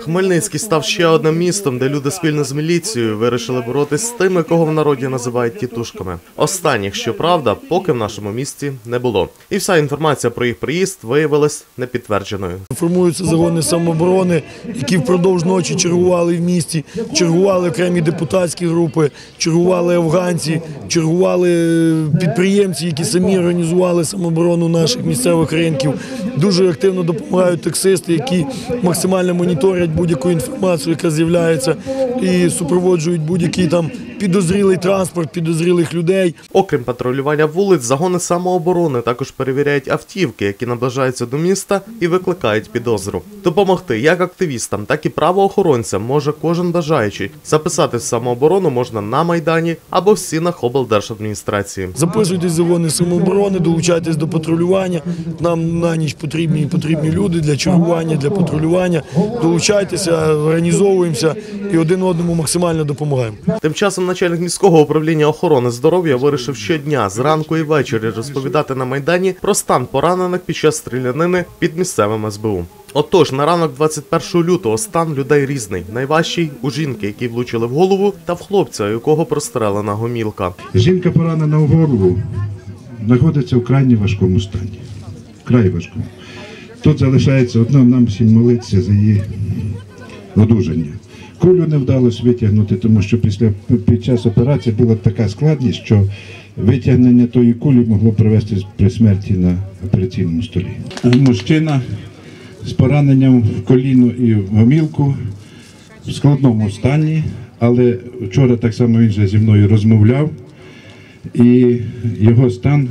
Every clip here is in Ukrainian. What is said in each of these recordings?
Хмельницький став ще одним містом, де люди спільно з міліцією вирішили боротись з тими, кого в народі називають тітушками. Останніх, щоправда, поки в нашому місті не було. І вся інформація про їх приїзд виявилась непідтвердженою. Формуються загони самооборони, які впродовж ночі чергували в місті, чергували окремі депутатські групи, чергували афганці, чергували е, підприємці, які самі організували самооборону наших місцевих ринків. Дуже активно допомагають таксисти, які максимально моніторять будь-яку інформацію, яка з'являється, і супроводжують будь-які там підозрілий транспорт, підозрілих людей. Окрім патрулювання вулиць, загони самооборони також перевіряють автівки, які наближаються до міста і викликають підозру. Допомогти як активістам, так і правоохоронцям може кожен бажаючий. Записати в самооборону можна на майдані або в стінах облдержадміністрації. Записуйтесь загони самооборони, долучайтесь до патрулювання. Нам на ніч потрібні потрібні люди для чергування, для патрулювання. Долучайтеся, організовуємося і один одному максимально допомагаємо. Тим часом начальник міського управління охорони здоров'я вирішив щодня зранку і ввечері розповідати на майдані про стан поранених під час стрілянини під місцевим СБУ. Отож, на ранок 21 лютого стан людей різний. Найважчий у жінки, які влучили в голову, та в хлопця, якого прострелена гомілка. Жінка поранена в голову, знаходиться в крайні важкому стані. Вкрай важкому. Тут залишається одно нам всім молитися за її одужання. Кулю не вдалося витягнути, тому що після під час операції була така складність, що витягнення тої кулі могло привести при смерті на операційному столі. Мужчина з пораненням в коліно і в гомілку в складному стані, але вчора так само він же зі мною розмовляв, і його стан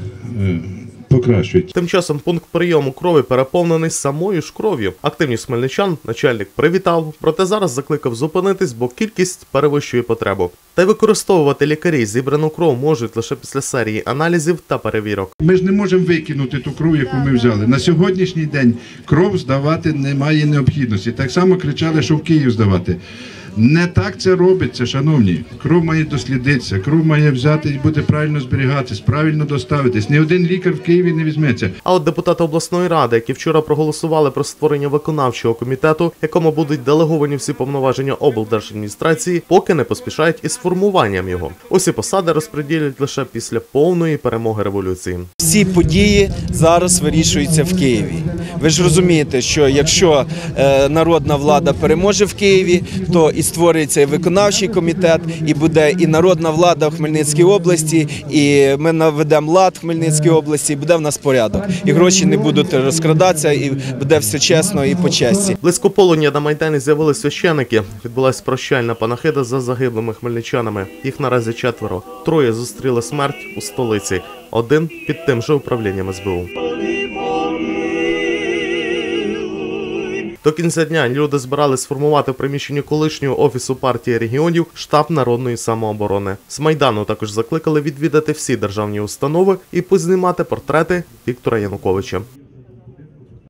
покращується. Тим часом пункт прийому крові переповнений самою ж кров'ю. Активність хмельничан начальник привітав, проте зараз закликав зупинитись, бо кількість перевищує потребу. Та й використовувати лікарі зібрану кров можуть лише після серії аналізів та перевірок. Ми ж не можемо викинути ту кров, яку ми взяли. На сьогоднішній день кров здавати немає необхідності. Так само кричали, що в Київ здавати. Не так це робиться, шановні. Кров має дослідитися, кров має взяти і буде правильно зберігатись, правильно доставитись. Ні один лікар в Києві не візьметься. А от депутати обласної ради, які вчора проголосували про створення виконавчого комітету, якому будуть делеговані всі повноваження облдержадміністрації, поки не поспішають із формуванням його. Усі посади розподілять лише після повної перемоги революції. Всі події зараз вирішуються в Києві. Ви ж розумієте, що якщо е, народна влада переможе в Києві, то і створюється і виконавчий комітет, і буде і народна влада в Хмельницькій області, і ми наведемо лад в Хмельницькій області, і буде в нас порядок. І гроші не будуть розкрадатися, і буде все чесно і по честі. Близько полудня на майдані з'явились священики. Відбулась прощальна панахида за загиблими хмельничанами. Їх наразі четверо. Троє зустріли смерть у столиці. Один під тим же управлінням СБУ. До кінця дня люди збирали сформувати в приміщенні колишнього офісу партії регіонів штаб народної самооборони. З майдану також закликали відвідати всі державні установи і познімати портрети Віктора Януковича.